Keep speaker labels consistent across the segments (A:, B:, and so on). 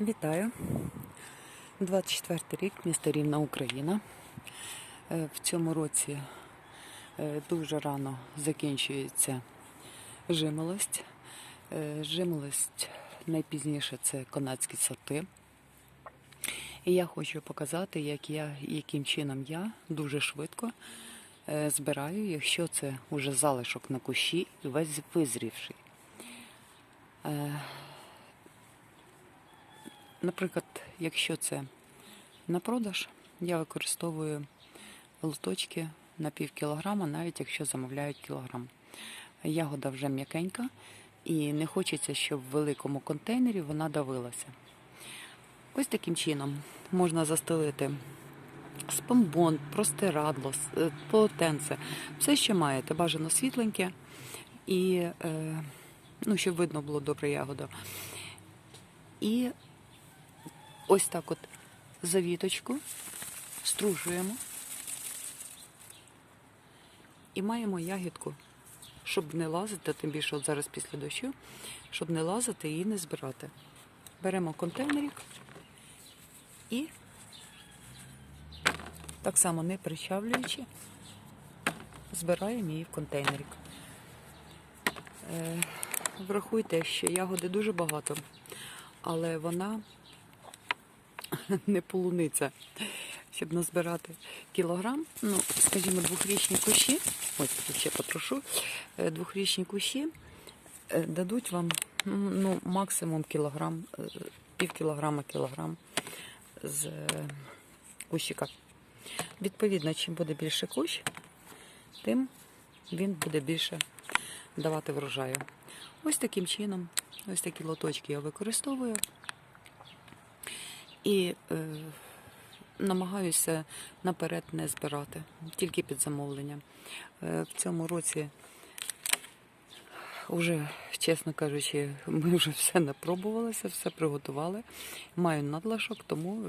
A: Вітаю. 24 рік, місто Рівна, Україна. Е, В цьому році е, дуже рано закінчується жимолость. Е, Жимолость найпізніше це канадські сорти. І я хочу показати, як я, яким чином я дуже швидко збираю, якщо це вже залишок на кущі і весь визрівший. Наприклад, якщо це на продаж, я використовую лоточки на пів кілограма, навіть якщо замовляють кілограм. Ягода вже м'якенька і не хочеться, щоб в великому контейнері вона давилася. Ось таким чином можна застелити спомбон, простирадло, е, полотенце, все, що маєте, бажано світленьке і е, ну, щоб видно було добре ягоду. І ось так от завіточку стружуємо і маємо ягідку, щоб не лазити, тим більше от зараз після дощу, щоб не лазити і не збирати. Беремо контейнерик і так само не причавлюючи, збираємо її в контейнерик. Е, Врахуйте, що ягоди дуже багато, але вона не полуниця. Щоб назбирати кілограм, ну, скажімо, двохрічні кущі, ось ще попрошу, е, двохрічні кущі е, дадуть вам ну, максимум кілограм, е, пів кілограма, кілограм з кущика. Відповідно, чим буде більше кущ, тим він буде більше давати врожаю. Ось таким чином, ось такі лоточки я використовую. І е, намагаюся наперед не збирати, тільки під замовлення. Е, в цьому році, вже, чесно кажучи, ми вже все напробувалися, все приготували. Маю надлишок, тому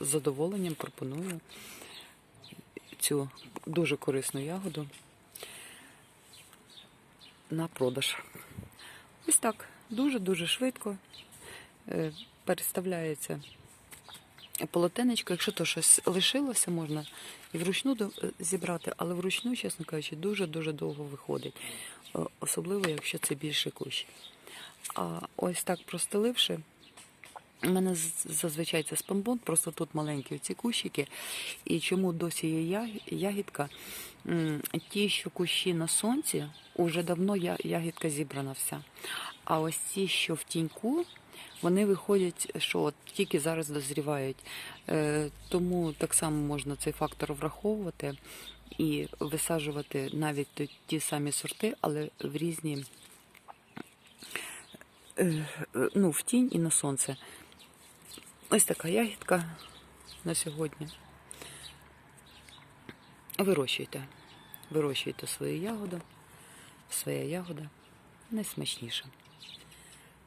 A: з задоволенням пропоную цю дуже корисну ягоду на продаж. Ось так, дуже-дуже швидко е, переставляється полотенечко. Якщо то щось лишилося, можна і вручну е, зібрати, але вручну, чесно кажучи, дуже-дуже довго виходить. Особливо, якщо це більше кущ. А ось так простеливши, у мене зазвичай це спамбон, просто тут маленькі ці кущики. І чому досі є ягідка? Ті, що кущі на сонці, уже давно ягідка зібрана вся. А ось ті, що в тіньку, вони виходять, що от тільки зараз дозрівають. Е, Тому так само можна цей фактор враховувати і висаджувати навіть ті- самі сорти, але в різні е, ну, в тінь і на сонце. Ось така ягідка на сьогодні. Вирощуйте. Вирощуйте свою ягоду. Своя ягода найсмачніша.